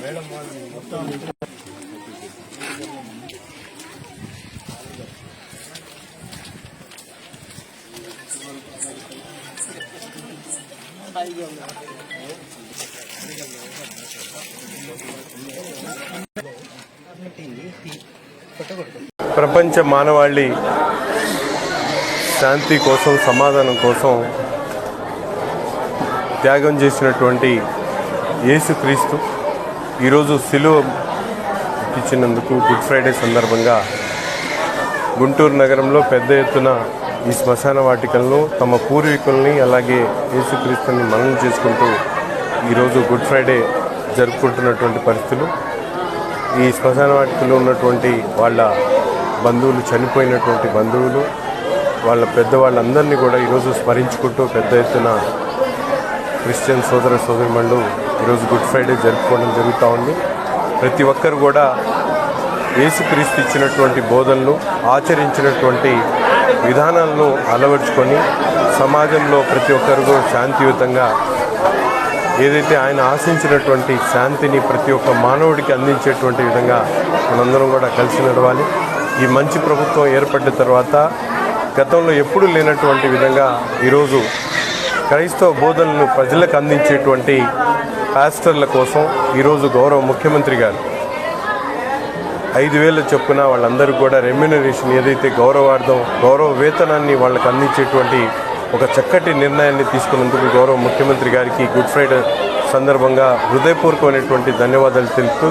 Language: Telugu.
మేడం వాళ్ళు మొత్తం ప్రపంచ మానవాళి శాంతి కోసం సమాధానం కోసం త్యాగం చేసినటువంటి యేసుక్రీస్తు ఈరోజు సిలువ ఇచ్చినందుకు గుడ్ ఫ్రైడే సందర్భంగా గుంటూరు నగరంలో పెద్ద ఎత్తున ఈ శ్మశాన వాటికలను తమ పూర్వీకుల్ని అలాగే యేసుక్రీస్తుని మనం చేసుకుంటూ ఈరోజు గుడ్ ఫ్రైడే జరుపుకుంటున్నటువంటి పరిస్థితులు. ఈ శ్మశాన వాటికలో ఉన్నటువంటి వాళ్ళ బంధువులు చనిపోయినటువంటి బంధువులు వాళ్ళ పెద్దవాళ్ళందరినీ కూడా ఈరోజు స్మరించుకుంటూ పెద్ద ఎత్తున క్రిస్టియన్ సోదర సోదరిమణులు ఈరోజు గుడ్ ఫ్రైడే జరుపుకోవడం జరుగుతూ ఉంది. ప్రతి ఒక్కరు కూడా యేసుక్రీస్తు ఇచ్చినటువంటి బోధనలు ఆచరించినటువంటి విధానాలను అలవర్చుకొని సమాజంలో ప్రతి ఒక్కరు శాంతియుతంగా ఏదైతే ఆయన ఆశించినటువంటి శాంతిని ప్రతి ఒక్క మానవుడికి అందించేటువంటి విధంగా మనందరం కూడా కలిసి నడవాలి. ఈ మంచి ప్రభుత్వం ఏర్పడిన తర్వాత గతంలో ఎప్పుడూ లేనటువంటి విధంగా ఈరోజు క్రైస్తవ బోధనలను ప్రజలకు అందించేటువంటి పాస్టర్ల కోసం ఈరోజు గౌరవ ముఖ్యమంత్రి గారు ఐదు వేల చొప్పున వాళ్ళందరూ కూడా రెమ్యునరేషన్ ఏదైతే గౌరవార్థం గౌరవ వేతనాన్ని వాళ్ళకి అందించేటువంటి ఒక చక్కటి నిర్ణయాన్ని తీసుకున్నందుకు గౌరవ ముఖ్యమంత్రి గారికి గుడ్ ఫ్రైడే సందర్భంగా హృదయపూర్వకమైనటువంటి ధన్యవాదాలు తెలుపుతూ